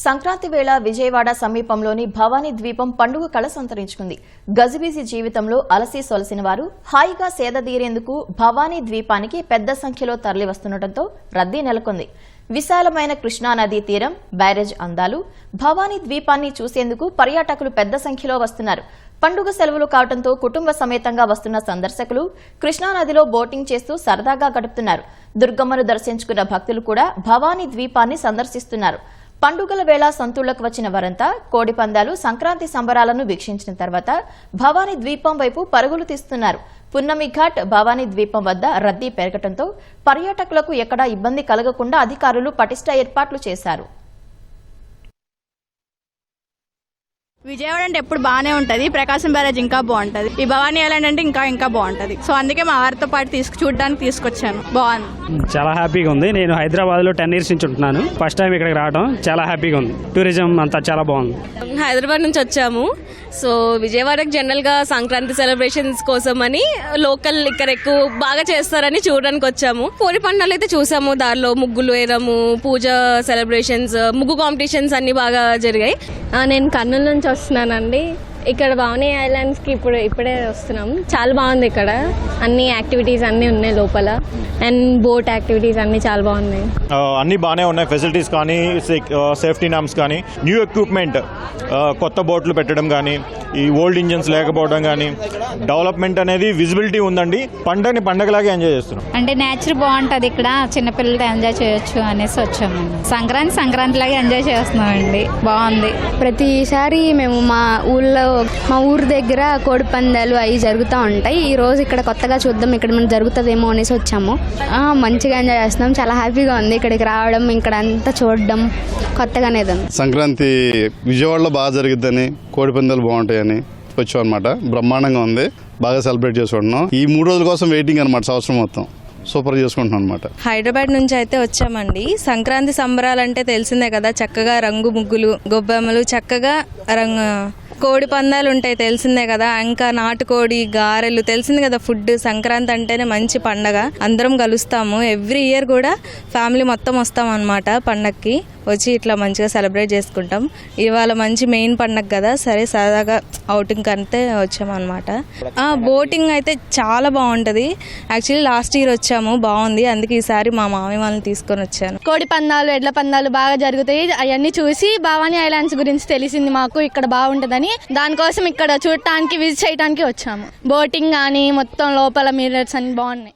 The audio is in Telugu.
సంక్రాంతి వేళ విజయవాడ సమీపంలోని భవానీ ద్వీపం పండుగ కళ సంతరించుకుంది. గజిబిజి జీవితంలో అలసి సొలసిన వారు హాయిగా సేదదీరేందుకు భవానీ ద్వీపానికి పెద్ద సంఖ్యలో తరలివస్తుండటంతో రద్దీ నెలకొంది. విశాలమైన కృష్ణా నదీ తీరం బ్యారేజ్ అందాలు భవానీ ద్వీపాన్ని చూసేందుకు పర్యాటకులు పెద్ద సంఖ్యలో వస్తున్నారు. పండుగ సెలవులు కావడంతో కుటుంబ సమేతంగా వస్తున్న సందర్శకులు కృష్ణానదిలో బోటింగ్ చేస్తూ సరదాగా గడుపుతున్నారు. దుర్గమ్మను దర్శించుకున్న భక్తులు కూడా భవానీ ద్వీపాన్ని సందర్శిస్తున్నారు. పండుగల వేళ సంతుళ్ళకు వచ్చిన వారంతా కోడి పందాలు సంక్రాంతి సంబరాలను వీక్షించిన తర్వాత భవానీ ద్వీపం వైపు పరుగులు తీస్తున్నారు. పున్నమి ఘాట్ భవానీ ద్వీపం వద్ద రద్దీ పెరగడంతో పర్యాటకులకు ఎక్కడా ఇబ్బంది కలగకుండా అధికారులు పటిష్ట ఏర్పాట్లు చేశారు. విజయవాడ అంటే ఎప్పుడు బాగానే ఉంటుంది. ప్రకాశం బ్యారేజ్ ఇంకా బాగుంటుంది. ఈ భవానీ ఐలాండ్ అంటే ఇంకా ఇంకా బాగుంటుంది. సో అందుకే మా వారితో పాటు తీసుకు చూడడానికి తీసుకొచ్చాను. బాగుంది. చాలా హ్యాపీగా ఉంది. నేను హైదరాబాద్లో టెన్ ఇయర్స్ నుంచి ఉంటున్నాను. ఫస్ట్ టైం ఇక్కడికి రావడం చాలా హ్యాపీగా ఉంది. టూరిజం అంతా చాలా బాగుంది. హైదరాబాద్ నుంచి వచ్చాము. సో విజయవాడకి జనరల్గా సంక్రాంతి సెలబ్రేషన్స్ కోసం అని లోకల్ ఇక్కడ ఎక్కువ బాగా చేస్తారని చూడడానికి వచ్చాము. కోడి పండుగలు అయితే చూసాము. దారిలో ముగ్గులు వేయడము పూజ సెలబ్రేషన్స్ ముగ్గు కాంపిటీషన్స్ అన్ని బాగా జరిగాయి. నేను కర్నూలు నుంచి వస్తున్నానండి. ఇక్కడ భవానీ ఐలాండ్స్కి ఇప్పుడు ఇప్పుడే వస్తున్నాం. చాలా బాగుంది ఇక్కడ. అన్ని యాక్టివిటీస్ అన్నీ ఉన్నాయి లోపల. అండ్ బోట్ యాక్టివిటీస్ అన్నీ చాలా బాగున్నాయి. అన్నీ బాగానే ఉన్నాయి. ఫెసిలిటీస్ కానీ సేఫ్టీ నామ్స్ కానీ న్యూ ఎక్విప్మెంట్ కొత్త బోట్లు పెట్టడం కానీ ఈ ఓల్డ్ ఇంజన్స్ లేకపోవడం కానీ డెవలప్మెంట్ అనేది విజిబిలిటీ ఉందండి. పండగని పండగలాగే ఎంజాయ్ చేస్తున్నాం. అంటే నేచర్ బాగుంటది ఇక్కడ. చిన్నపిల్లలతో ఎంజాయ్ చేయొచ్చు అనేసి వచ్చాము. సంక్రాంతి సంక్రాంతి లాగా ఎంజాయ్ చేస్తున్నామండి. బాగుంది. ప్రతిసారి మేము మా ఊళ్ళో మా ఊరు దగ్గర కోడి పందాలు అవి జరుగుతూ ఉంటాయి. ఈ రోజు ఇక్కడ కొత్తగా చూద్దాం ఇక్కడ మనం జరుగుతుందేమో అనేసి వచ్చాము. ఆ, మంచిగా ఎంజాయ్ చేస్తున్నాం. చాలా హ్యాపీగా ఉంది ఇక్కడికి రావడం ఇక్కడ అంతా చూడడం కొత్తగానే ఉంది. సంక్రాంతి విజయవాడలో బాగా జరిగిద్దని కోడి పందాలు బాగుంటాయని వచ్చాం అనమాట బ్రహ్మాండంగా ఉంది. బాగా సెలబ్రేట్ చేసుకుంటున్నాం ఈ మూడు రోజుల కోసం వెయిటింగ్ అనమాట సంవత్సరం మొత్తం. సూపర్ చేసుకుంటున్నాం అనమాట హైదరాబాద్ నుంచి అయితే వచ్చామండి. సంక్రాంతి సంబరాలు అంటే తెలిసిందే కదా చక్కగా రంగు ముగ్గులు గొబ్బెమ్మలు చక్కగా రంగు కోడి పందాలు ఉంటాయి తెలిసిందే కదా. ఇంకా నాటుకోడి గారెలు తెలిసింది కదా ఫుడ్. సంక్రాంతి అంటేనే మంచి పండగ. అందరం కలుస్తాము. ఎవ్రీ ఇయర్ కూడా ఫ్యామిలీ మొత్తం వస్తాం అనమాట పండగకి వచ్చి ఇట్లా మంచిగా సెలబ్రేట్ చేసుకుంటాం. ఇవాళ మంచి మెయిన్ పండగ కదా సరే సరదాగా అవుటింగ్ కంటే వచ్చామన్నమాట. బోటింగ్ అయితే చాలా బాగుంటుంది. యాక్చువల్లీ లాస్ట్ ఇయర్ వచ్చాము బాగుంది. అందుకే ఈసారి మా మామయ్య వాళ్ళని తీసుకొని వచ్చాను. కోడి పందాలు ఎడ్ల పందాలు బాగా జరుగుతాయి. అవన్నీ చూసి భవానీ ఐలాండ్స్ గురించి తెలిసింది మాకు ఇక్కడ బాగుంటుందని. దానికోసం ఇక్కడ చూడటానికి విజిట్ చేయడానికి వచ్చాము. బోటింగ్ కానీ మొత్తం లోపల మిరర్స్ అన్ని బాగున్నాయి.